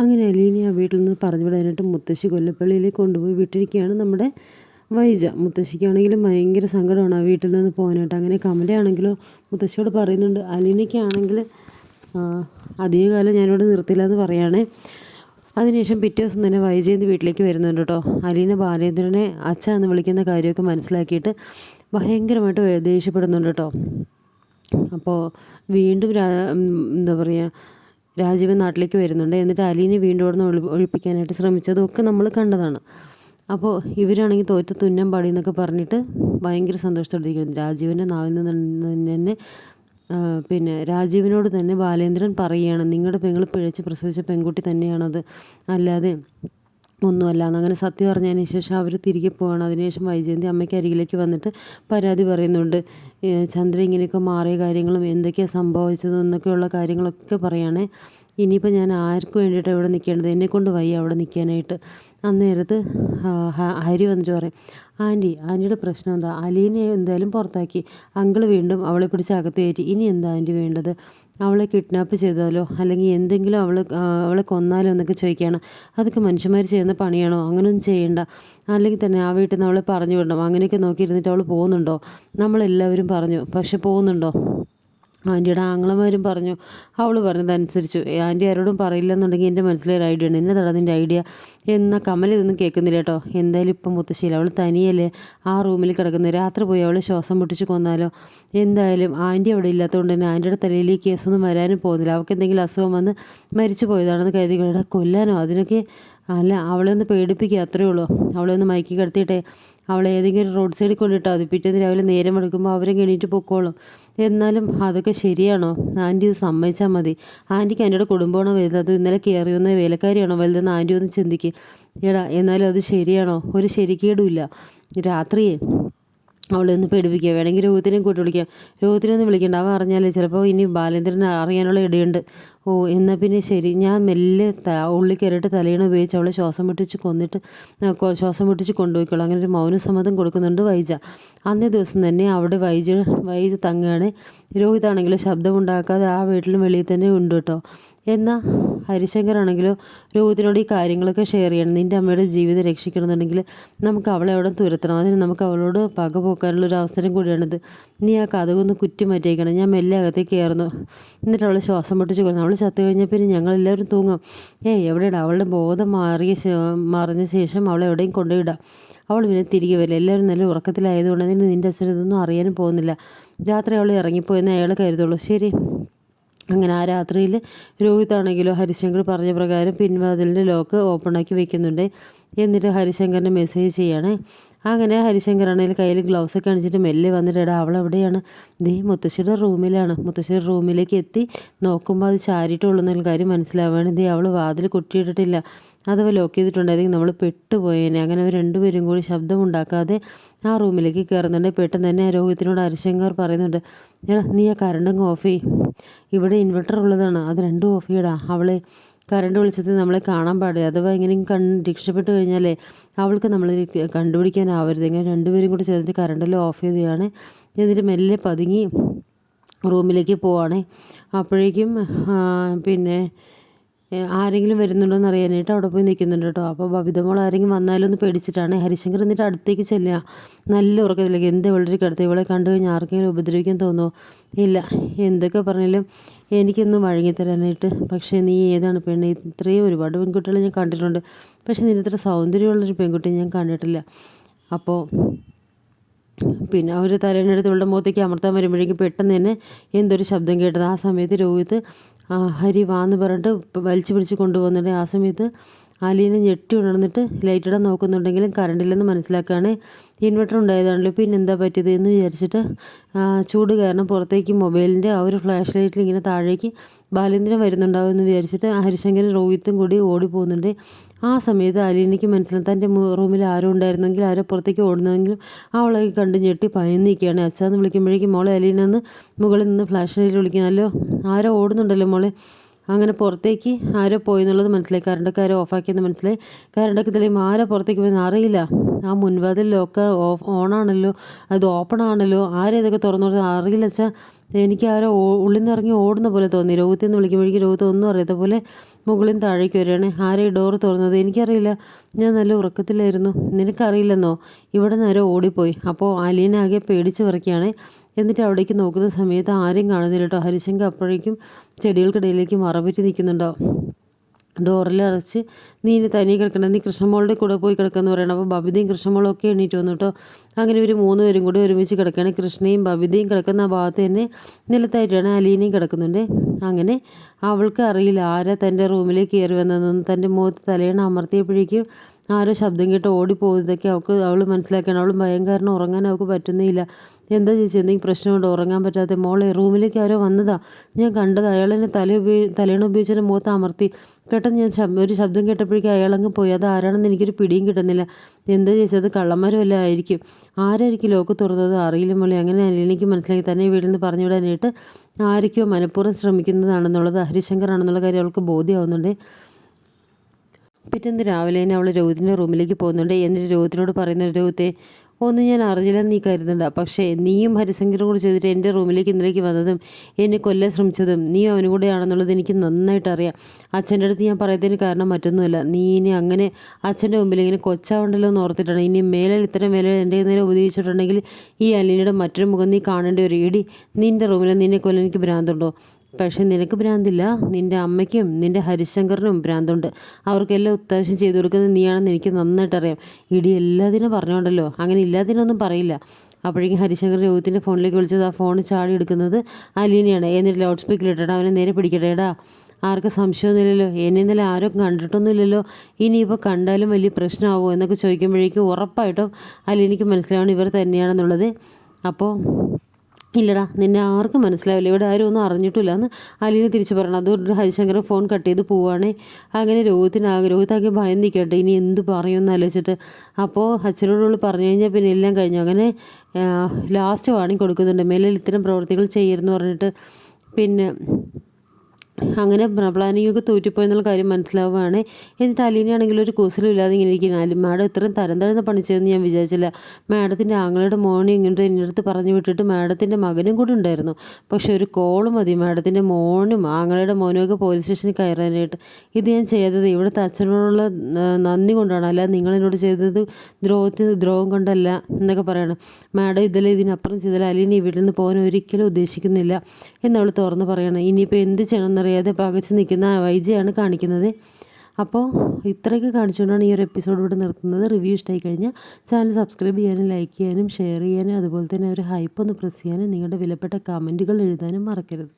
അങ്ങനെ അലീനെ ആ വീട്ടിൽ നിന്ന് പറഞ്ഞു വിടാനായിട്ട് മുത്തശ്ശി കൊല്ലപ്പള്ളിയിലേക്ക് കൊണ്ടുപോയി വിട്ടിരിക്കുകയാണ് നമ്മുടെ വൈജ. മുത്തശ്ശിക്കാണെങ്കിലും ഭയങ്കര സങ്കടമാണ് ആ വീട്ടിൽ നിന്ന് പോകാനായിട്ട്. അങ്ങനെ കമലയാണെങ്കിലോ മുത്തശ്ശിയോട് പറയുന്നുണ്ട് അലീനയ്ക്കാണെങ്കിൽ അധികകാലം ഞാനിവിടെ നിർത്തില്ല എന്ന് പറയുകയാണേ അതിനുശേഷം പിറ്റേ ദിവസം തന്നെ വൈജയന്തി വീട്ടിലേക്ക് വരുന്നുണ്ട് കേട്ടോ. അലീന ബാലേന്ദ്രനെ അച്ഛ എന്ന് വിളിക്കുന്ന കാര്യമൊക്കെ മനസ്സിലാക്കിയിട്ട് ഭയങ്കരമായിട്ട് ദേഷ്യപ്പെടുന്നുണ്ട് കേട്ടോ. അപ്പോൾ വീണ്ടും എന്താ പറയുക രാജീവൻ നാട്ടിലേക്ക് വരുന്നുണ്ട്. എന്നിട്ട് അലീനെ വീണ്ടും അവിടെ നിന്ന് ഒഴിപ്പിക്കാനായിട്ട് ശ്രമിച്ചതും ഒക്കെ നമ്മൾ കണ്ടതാണ്. അപ്പോൾ ഇവരാണെങ്കിൽ തോറ്റ തുന്നം പാടി എന്നൊക്കെ പറഞ്ഞിട്ട് ഭയങ്കര സന്തോഷത്തോടെ രാജീവന്റെ നാവിൽ നിന്ന് തന്നെ പിന്നെ രാജീവിനോട് തന്നെ ബാലേന്ദ്രൻ പറയുകയാണ് നിങ്ങളുടെ പെങ്ങൾ പിഴച്ച് പ്രസവിച്ച പെൺകുട്ടി തന്നെയാണത്. അല്ലാതെ ഒന്നുമല്ല. എന്നങ്ങനെ സത്യം അറിഞ്ഞതിന് ശേഷം അവർ തിരികെ പോവാണ്. അതിനുശേഷം വൈജയന്തി അമ്മയ്ക്ക് അരികിലേക്ക് വന്നിട്ട് പരാതി പറയുന്നുണ്ട്. ചന്ദ്ര ഇങ്ങനെയൊക്കെ മാറിയ കാര്യങ്ങളും എന്തൊക്കെയാണ് സംഭവിച്ചത് എന്നൊക്കെയുള്ള കാര്യങ്ങളൊക്കെ പറയുകയാണേ ഇനിയിപ്പോൾ ഞാൻ ആർക്ക് വേണ്ടിയിട്ടാണ് ഇവിടെ നിൽക്കേണ്ടത്? എന്നെക്കൊണ്ട് വയ്യ അവിടെ നിൽക്കാനായിട്ട്. അന്നേരത്ത് ഹരി വന്നിട്ട് പറയും ആന്റി ആന്റിയുടെ പ്രശ്നം എന്താ? അലീനെ എന്തായാലും പുറത്താക്കി. അങ്കിൾ വീണ്ടും അവളെ പിടിച്ച് അകത്ത് കയറ്റി. ഇനി എന്താ ആന്റി വേണ്ടത്? അവളെ കിഡ്നാപ്പ് ചെയ്താലോ? അല്ലെങ്കിൽ എന്തെങ്കിലും അവൾ അവളെ കൊന്നാലോ എന്നൊക്കെ ചോദിക്കുകയാണ്. അതൊക്കെ മനുഷ്യന്മാർ ചെയ്യുന്ന പണിയാണോ? അങ്ങനെയൊന്നും ചെയ്യണ്ട. അല്ലെങ്കിൽ തന്നെ ആ വീട്ടിൽ നിന്ന് അവളെ പറഞ്ഞു വിടണം. അങ്ങനെയൊക്കെ നോക്കിയിരുന്നിട്ട് അവൾ പോകുന്നുണ്ടോ? നമ്മളെല്ലാവരും പറഞ്ഞു പക്ഷെ പോകുന്നുണ്ടോ? ആന്റിയുടെ ആങ്ങളമാരും പറഞ്ഞു അവൾ പറഞ്ഞതനുസരിച്ചു ആന്റി ആരോടും പറയില്ലെന്നുണ്ടെങ്കിൽ എന്റെ മനസ്സിലൊരു ഐഡിയ ഉണ്ട്. എന്നെ തടാ നിന്റെ ഐഡിയ? എന്ന കമൽ ഇതൊന്നും കേൾക്കുന്നില്ല കേട്ടോ. എന്തായാലും ഇപ്പം മുത്തശ്ശിയില്ല. അവൾ തനിയല്ലേ ആ റൂമിൽ കിടക്കുന്നത് രാത്രി പോയി അവൾ ശ്വാസം പൊട്ടിച്ച് കൊന്നാലോ? എന്തായാലും ആന്റി അവിടെ ഇല്ലാത്തതുകൊണ്ട് തന്നെ ആന്റിയുടെ തലയിൽ ഈ കേസൊന്നും വരാനും പോകുന്നില്ല. അവൾക്ക് എന്തെങ്കിലും അസുഖം വന്ന് മരിച്ചു പോയതാണെന്ന് കരുതി കൊല്ലാനോ? അതിനൊക്കെ അല്ല അവളെ ഒന്ന് പേടിപ്പിക്കുക അത്രയേ ഉള്ളൂ. അവളെ ഒന്ന് മയക്കി കിടത്തിയിട്ടെ. അവളെ ഏതെങ്കിലും റോഡ് സൈഡിൽ കൊണ്ടിട്ടാൽ മതി പിറ്റേന്ന് രാവിലെ നേരം എടുക്കുമ്പോൾ അവരെ എണീറ്റ് പൊക്കോളും. എന്നാലും അതൊക്കെ ശരിയാണോ? ആന്റി ഇത് സമ്മതിച്ചാൽ മതി. ആന്റിക്ക് എന്റെ കുടുംബമാണോ വലുത്? അത് ഇന്നലെ കയറി വന്ന വേലക്കാരിയാണോ വലുതെന്ന് ആന്റി ഒന്ന് ചിന്തിക്കുക എടാ എന്നാലും അത് ശരിയാണോ? ഒരു ശരിക്കേടുമില്ല രാത്രിയേ അവളെ ഒന്ന് പേടിപ്പിക്കുക വേണമെങ്കിൽ രോഹിത്തിനെയും കൂട്ടി വിളിക്കാം. രോഹിത്തിനെ ഒന്ന് വിളിക്കേണ്ട. അവ അറിഞ്ഞാലേ ചിലപ്പോൾ ഇനി ബാലേന്ദ്രൻ അറിയാനുള്ള ഇടയുണ്ട്. ഓ എന്നാൽ പിന്നെ ശരി. ഞാൻ മെല്ലെ ഉള്ളി കയറിയിട്ട് തലയിണ ഉപയോഗിച്ച് അവളെ ശ്വാസം മുട്ടിച്ച് കൊന്നിട്ട് ശ്വാസം മുട്ടിച്ച് കൊണ്ടുപോയിക്കോളാം. അങ്ങനെ ഒരു മൗനസമ്മതം കൊടുക്കുന്നുണ്ട് വൈജ. അന്നേ ദിവസം തന്നെ അവിടെ വൈജ വൈജ തങ്ങുകയാണ് രോഹിതാണെങ്കിൽ ശബ്ദമുണ്ടാക്കാതെ ആ വീട്ടിലും വെളിയിൽ തന്നെ ഉണ്ട് കേട്ടോ. എന്നാൽ ഹരിശങ്കറാണെങ്കിലോ രോഹിതിനോട് ഈ കാര്യങ്ങളൊക്കെ ഷെയർ ചെയ്യണം. നിന്റെ അമ്മയുടെ ജീവിതം രക്ഷിക്കണമെന്നുണ്ടെങ്കിൽ നമുക്ക് അവളെ അവിടെ തുരത്തണം. അതിന് നമുക്ക് അവളോട് പക പോക്കാനുള്ള ഒരു അവസരം കൂടിയാണിത്. നീ ആ കഥകൊന്ന് കുറ്റി മാറ്റിയേക്കണം ഞാൻ മെല്ലെ അകത്തേക്ക് കയറുന്നു. എന്നിട്ട് അവളെ ശ്വാസം പൊട്ടിച്ച് കൊന്നു. ചത്തു കഴിഞ്ഞാൽ പിന്നെ ഞങ്ങളെല്ലാവരും തൂങ്ങും. ഏയ് എവിടെയിടാം അവളുടെ ബോധം മാറിയ മറിഞ്ഞ ശേഷം അവളെ എവിടെയും കൊണ്ടുപോയിടാം അവൾ പിന്നെ തിരികെ വരില്ല. എല്ലാവരും നല്ല ഉറക്കത്തിലായതുകൊണ്ട് തന്നെ നിന്റെ അച്ഛൻ ഇതൊന്നും അറിയാനും പോകുന്നില്ല. രാത്രി അവൾ ഇറങ്ങിപ്പോയെന്ന് അയാൾ കരുതുള്ളൂ. ശരി. അങ്ങനെ ആ രാത്രിയിൽ രോഹിതാണെങ്കിലും ഹരിശങ്കർ പറഞ്ഞ പ്രകാരം പിൻവാതിലിന്റെ ലോക്ക് ഓപ്പണാക്കി വെക്കുന്നുണ്ട്. എന്നിട്ട് ഹരിശങ്കറിന് മെസ്സേജ് ചെയ്യാണ്. അങ്ങനെ ഹരിശങ്കറാണെങ്കിൽ കയ്യിൽ ഗ്ലൗസ് ഒക്കെ അണിച്ചിട്ട് മെല്ലെ വന്നിട്ട് അവൾ എവിടെയാണ്? ദേ മുത്തശ്ശിയുടെ റൂമിലാണ്. മുത്തശ്ശിയുടെ റൂമിലേക്ക് എത്തി. നോക്കുമ്പോൾ അത് ചാരിയിട്ടുള്ളൂ എന്നുള്ള കാര്യം മനസ്സിലാവുകയാണ്. ദേ അവൾ വാതിൽ കുട്ടിയിട്ടിട്ടില്ല. അഥവാ ലോക്ക് ചെയ്തിട്ടുണ്ടായിരുന്നെങ്കിൽ നമ്മൾ പെട്ടുപോയേനെ. അങ്ങനെ അവർ രണ്ടുപേരും കൂടി ശബ്ദമുണ്ടാക്കാതെ ആ റൂമിലേക്ക് കയറുന്നുണ്ട്. പെട്ടെന്ന് തന്നെ രോഹിത്തിനോട് ഹരിശങ്കർ പറയുന്നുണ്ട് നീ ആ കറണ്ടങ്ങ് ഓഫ് ചെയ്യും. ഇവിടെ ഇൻവെർട്ടർ ഉള്ളതാണ്. അത് രണ്ടും ഓഫ് ചെയ്യടാ. അവളെ കറണ്ട് വിളിച്ചത് നമ്മളെ കാണാൻ പാടില്ല. അഥവാ എങ്ങനെയും കണ്ട് രക്ഷപ്പെട്ട് കഴിഞ്ഞാലേ അവൾക്ക് നമ്മൾ കണ്ടുപിടിക്കാനാവരുത്. ഇങ്ങനെ രണ്ടുപേരും കൂടി ചേർന്നിട്ട് കറണ്ടെല്ലാം ഓഫ് ചെയ്തതാണ്. എന്നിട്ട് മെല്ലെ പതുങ്ങി റൂമിലേക്ക് പോവാണേ. അപ്പോഴേക്കും പിന്നെ ആരെങ്കിലും വരുന്നുണ്ടോ എന്ന് അറിയാനായിട്ട് അവിടെ പോയി നിൽക്കുന്നുണ്ട് കേട്ടോ. അപ്പോൾ ബബിതമോൾ ആരെങ്കിലും വന്നാലും ഒന്ന് പേടിച്ചിട്ടാണ്. ഹരിശങ്കർ എന്നിട്ട് അടുത്തേക്ക് ചെല്ലുക. നല്ല ഉറക്കത്തിലേക്ക് എന്ത് വളരെ കിടത്തി ഇവളെ കണ്ടു കഴിഞ്ഞാൽ ആർക്കെങ്കിലും ഉപദ്രവിക്കാൻ തോന്നുമോ ഇല്ല. എന്തൊക്കെ പറഞ്ഞാലും എനിക്കൊന്നും വഴങ്ങിത്തരാനായിട്ട്. പക്ഷേ നീ ഏതാണ് പെണ്ണ്? ഇത്രയും ഒരുപാട് പെൺകുട്ടികളെ ഞാൻ കണ്ടിട്ടുണ്ട്. പക്ഷേ നിന്റെ ഇത്ര സൗന്ദര്യമുള്ളൊരു പെൺകുട്ടി ഞാൻ കണ്ടിട്ടില്ല. അപ്പോൾ പിന്നെ അവർ തലേനെടുത്ത് ഇവളുടെ മുഖത്തേക്ക് അമർത്താൻ വരുമ്പോഴേക്കും പെട്ടെന്ന് തന്നെ എന്തൊരു ശബ്ദം കേട്ടത്. ആ സമയത്ത് രോഹിത് ഹരി വാന്ന് പറഞ്ഞിട്ട് വലിച്ചു പിടിച്ച് കൊണ്ടുപോകുന്നുണ്ട്. ആ സമയത്ത് അലീനെ ഞെട്ടി ഉണർന്നിട്ട് ലൈറ്റ് ഇടാൻ നോക്കുന്നുണ്ടെങ്കിലും കറണ്ടില്ലെന്ന് മനസ്സിലാക്കുകയാണ് ഇൻവെർട്ടർ ഉണ്ടായതാണല്ലോ. പിന്നെ എന്താ പറ്റിയത് എന്ന് വിചാരിച്ചിട്ട് ചൂട് കാരണം പുറത്തേക്ക് മൊബൈലിന്റെ ആ ഒരു ഫ്ലാഷ് ലൈറ്റിൽ ഇങ്ങനെ താഴേക്ക് ബാലേന്ദ്രൻ വരുന്നുണ്ടാവും എന്ന് വിചാരിച്ചിട്ട് ഹരിശങ്കരൻ രോഹിത്തും കൂടി ഓടി പോകുന്നുണ്ട്. ആ സമയത്ത് അലീനയ്ക്ക് മനസ്സിലായി. തന്റെ റൂമിൽ ആരും ഉണ്ടായിരുന്നെങ്കിൽ ആരോ പുറത്തേക്ക് ഓടുന്നതെങ്കിലും അവളെ കണ്ട് ഞെട്ടി പയന്നിരിക്കുകയാണ് അച്ഛാന്ന് വിളിക്കുമ്പോഴേക്കും മോളെ അലീനെന്ന് മുകളിൽ നിന്ന് ഫ്ലാഷ് ലൈറ്റ് വിളിക്കുന്നല്ലോ ആരോ ഓടുന്നുണ്ടല്ലോ മോളെ. അങ്ങനെ പുറത്തേക്ക് ആരോ പോയി എന്നുള്ളത് മനസ്സിലായി കറണ്ടൊക്കെ ആരോ ഓഫാക്കിയെന്ന് മനസ്സിലായി. കറണ്ടൊക്കെ തെളിയുമ്പോൾ ആരോ പുറത്തേക്ക് പോയെന്ന് അറിയില്ല. ആ മുൻവാതിൽ ലോക്ക് ഓഫ് ഓണാണല്ലോ അത് ഓപ്പൺ ആണല്ലോ ആരും തുറന്നു അറിയില്ല. വെച്ചാൽ എനിക്ക് ആരോ ഉള്ളിൽ നിന്ന് ഇറങ്ങി ഓടുന്ന പോലെ തോന്നി. രോഗത്തിൽ നിന്ന് വിളിക്കുമ്പോഴേക്കും രോഗത്തെ ഒന്നും അറിയാത്ത പോലെ മുകളിൽ താഴേക്ക് വരികയാണ്. ആരെ ഡോർ തുറന്നത്? എനിക്കറിയില്ല. ഞാൻ നല്ല ഉറക്കത്തിലായിരുന്നു. നിനക്കറിയില്ലെന്നോ? ഇവിടെ നേരെ ഓടിപ്പോയി. അപ്പോൾ അലീനാകെ പേടിച്ച് വിറയ്ക്കുകയാണ്. എന്നിട്ട് അവിടേക്ക് നോക്കുന്ന സമയത്ത് ആരെയും കാണുന്നില്ല കേട്ടോ. ഹരിശങ്കർ അപ്പോഴേക്കും ചെടികൾക്കിടയിലേക്ക് മറപറ്റി നിൽക്കുന്നുണ്ടോ? ഡോറിൽ അടച്ച് നീ ഇനി തനിയെ കിടക്കണം. നീ കൃഷ്ണമോളുടെ കൂടെ പോയി കിടക്കാന്ന് പറയണം. അപ്പോൾ ബബിതയും കൃഷ്ണമോളും ഒക്കെ എണീറ്റ് അങ്ങനെ ഒരു മൂന്ന് പേരും കൂടി ഒരുമിച്ച് കിടക്കുകയാണ് കൃഷ്ണയും ബബിതയും കിടക്കുന്ന ആ ഭാഗത്ത് തന്നെ നിലത്തായിട്ടാണ് അലീനയും കിടക്കുന്നുണ്ട്. അങ്ങനെ അവൾക്ക് അറിയില്ല ആരാ തന്റെ റൂമിലേക്ക് കയറി വന്നതെന്നും. തന്റെ മുഖത്ത് തലയണ അമർത്തിയപ്പോഴേക്കും ആരോ ശബ്ദം കേട്ട് ഓടിപ്പോയതൊക്കെ അവൾക്ക് അവൾ മനസ്സിലാക്കണം അവൾ ഭയം കാരണം ഉറങ്ങാൻ അവൾക്ക് പറ്റുന്നില്ല എന്താ ചേച്ചി എന്തെങ്കിലും പ്രശ്നമുണ്ടോ? ഉറങ്ങാൻ പറ്റാത്ത മോളെ റൂമിലേക്ക് ആരോ വന്നതാ. ഞാൻ കണ്ടത് അയാൾ എന്നെ തല ഉപയോഗി തലേണ ഉപയോഗിച്ചതിന്റെ മുഖത്ത് അമർത്തി. പെട്ടെന്ന് ഞാൻ ശബ്ദം ഒരു ശബ്ദം കേട്ടപ്പോഴേക്കും അയാളങ്ങ് പോയി. അത് ആരാണെന്ന് എനിക്കൊരു പിടിയും കിട്ടുന്നില്ല. എന്താ ചേച്ചി അത് കള്ളന്മാരും ആയിരിക്കും? ആരായിരിക്കും ലോക്ക് തുറന്നത്? അറിയില്ല മോളെ അങ്ങനെ എനിക്ക് മനസ്സിലാക്കി തന്നെ വീട്ടിൽ നിന്ന് പറഞ്ഞു വിടാനായിട്ട് ആരൊക്കെയോ മനഃപൂർവം ശ്രമിക്കുന്നതാണെന്നുള്ളത് ഹരിശങ്കർ ആണെന്നുള്ള കാര്യം അവൾക്ക് ബോധ്യമാവുന്നുണ്ട്. പിറ്റേന്ന് രാവിലെ തന്നെ അവൾ രോഹിത്തിന്റെ റൂമിലേക്ക് പോകുന്നുണ്ട്. എന്നിട്ട് രോഹിത്തിനോട് പറയുന്ന രോഹിത്തെ ഒന്നും ഞാൻ അറിഞ്ഞില്ലെന്ന് നീ കരുതണ്ട പക്ഷേ നീയും ഹരിശങ്കറും കൂടി ചെയ്തിട്ട് എന്റെ റൂമിലേക്ക് ഇന്നലേക്ക് വന്നതും എന്നെ കൊല്ലാൻ ശ്രമിച്ചതും നീ അവനും കൂടെ ആണെന്നുള്ളത് എനിക്ക് നന്നായിട്ട് അറിയാം. അച്ഛന്റെ അടുത്ത് ഞാൻ പറയുന്നതിന് കാരണം മറ്റൊന്നുമല്ല. നീ ഇനി അങ്ങനെ അച്ഛന്റെ മുമ്പിൽ ഇങ്ങനെ കൊച്ചാവണ്ടല്ലോ എന്ന് ഓർത്തിട്ടാണ്. ഇനി മേലെ ഇത്തരം മേലെ എന്റെ നേരെ ഉപയോഗിച്ചിട്ടുണ്ടെങ്കിൽ ഈ അലീനയുടെ മറ്റൊരു മുഖം നീ കാണേണ്ട ഒരു ഇടി നിന്റെ റൂമിൽ നിന്നെ കൊല്ലാൻ എനിക്ക് ഭ്രാന്തുണ്ടോ? പക്ഷേ നിനക്ക് ഭ്രാന്തില്ല? നിന്റെ അമ്മയ്ക്കും നിന്റെ ഹരിശങ്കറിനും ഭ്രാന്തുണ്ട്. അവർക്കെല്ലാം ഉത്താശം ചെയ്തു കൊടുക്കുന്നത് നീയാണെന്ന് എനിക്ക് നന്നായിട്ട് അറിയാം. ഇടി എല്ലാത്തിനും പറഞ്ഞോണ്ടല്ലോ. അങ്ങനെ ഇല്ലാതിനൊന്നും പറയില്ല. അപ്പോഴേക്കും ഹരിശങ്കർ രോഹിത്തിന്റെ ഫോണിലേക്ക് വിളിച്ചത് ആ ഫോൺ ചാടി എടുക്കുന്നത് അലീനയാണ് എന്നിട്ട് ലൗഡ് സ്പീക്കർ ഇട്ടിട്ട് അവനെ നേരെ പിടിക്കട്ടേടാ ആർക്കും സംശയമൊന്നുമില്ലല്ലോ. എന്നെ ഇന്നലെ ആരും കണ്ടിട്ടൊന്നുമില്ലല്ലോ. ഇനിയിപ്പോൾ കണ്ടാലും വലിയ പ്രശ്നമാവോ? എന്നൊക്കെ ചോദിക്കുമ്പോഴേക്കും ഉറപ്പായിട്ടും അലീനയ്ക്ക് മനസ്സിലാവണം ഇവർ തന്നെയാണെന്നുള്ളത്. അപ്പോൾ ഇല്ലടാ നിന്നെ ആർക്കും മനസ്സിലാവില്ല. ഇവിടെ ആരും ഒന്നും അറിഞ്ഞിട്ടില്ല. എന്ന് അലീന തിരിച്ചു പറയണം അതുകൊണ്ട് ഹരിശങ്കരൻ ഫോൺ കട്ട് ചെയ്ത് പോവുകയാണേ അങ്ങനെ രോഹിത്തിനാകെ രോഹിത്താകെ ഭയം നിൽക്കട്ടെ. ഇനി എന്ത് പറയുമെന്ന് ആലോചിച്ചിട്ട് അപ്പോൾ അച്ഛനോടുള്ള പറഞ്ഞു കഴിഞ്ഞാൽ പിന്നെ എല്ലാം കഴിഞ്ഞു. അങ്ങനെ ലാസ്റ്റ് വാണിംഗ് കൊടുക്കുന്നുണ്ട്. മേലിൽ ഇത്തരം പ്രവർത്തികൾ ചെയ്യരുതെന്ന് പറഞ്ഞിട്ട് പിന്നെ അങ്ങനെ പ്ലാനിങ്ങൊക്കെ തോറ്റിപ്പോയി തോറ്റുപോയെന്നുള്ള കാര്യം മനസ്സിലാവുകയാണ്. എന്നിട്ട് അലീനയാണെങ്കിൽ ഒരു കുസലും ഇല്ലാതെ ഇങ്ങനെ ഇരിക്കുന്നത് മാഡം ഇത്രയും തരം പണി പണിച്ചതെന്ന് ഞാൻ വിചാരിച്ചില്ല. മാഡത്തിന്റെ ആങ്ങളുടെ മോണി ഇങ്ങോട്ട് എന്റെ അടുത്ത് പറഞ്ഞു വിട്ടിട്ട് മാഡത്തിന്റെ മകനും കൂടി ഉണ്ടായിരുന്നു. പക്ഷെ ഒരു കോൾ മതി. മാഡത്തിന്റെ മോനും ആങ്ങളുടെ മോനും ഒക്കെ പോലീസ് സ്റ്റേഷനിൽ കയറാനായിട്ട്. ഇത് ഞാൻ ചെയ്തത് ഇവിടുത്തെ അച്ഛനോടുള്ള നന്ദി കൊണ്ടാണ്. അല്ല നിങ്ങൾ എന്നോട് ചെയ്തത് ദ്രോഹത്തിന് ദ്രോഹം കൊണ്ടല്ല എന്നൊക്കെ പറയണം. മാഡം ഇതിൽ ഇതിനപ്പുറം ചെയ്താൽ അലീന വീട്ടിൽ നിന്ന് പോകാൻ ഒരിക്കലും ഉദ്ദേശിക്കുന്നില്ല എന്നവൾ തുറന്ന് പറയണം. ഇനിയിപ്പോൾ എന്ത് ചെയ്യണമെന്നറിയാം അറിയാതെ പകച്ച് നിൽക്കുന്ന വൈജയാണ് കാണിക്കുന്നത്. അപ്പോൾ ഇത്രയൊക്കെ കാണിച്ചുകൊണ്ടാണ് ഈ ഒരു എപ്പിസോഡ് ഇവിടെ നിർത്തുന്നത്. റിവ്യൂ ഇഷ്ടമായി കഴിഞ്ഞാൽ ചാനൽ സബ്സ്ക്രൈബ് ചെയ്യാനും ലൈക്ക് ചെയ്യാനും ഷെയർ ചെയ്യാനും അതുപോലെ തന്നെ ഒരു ഹൈപ്പ് ഒന്ന് പ്രസ് ചെയ്യാനും നിങ്ങളുടെ വിലപ്പെട്ട കമന്റുകൾ എഴുതാനും മറക്കരുത്.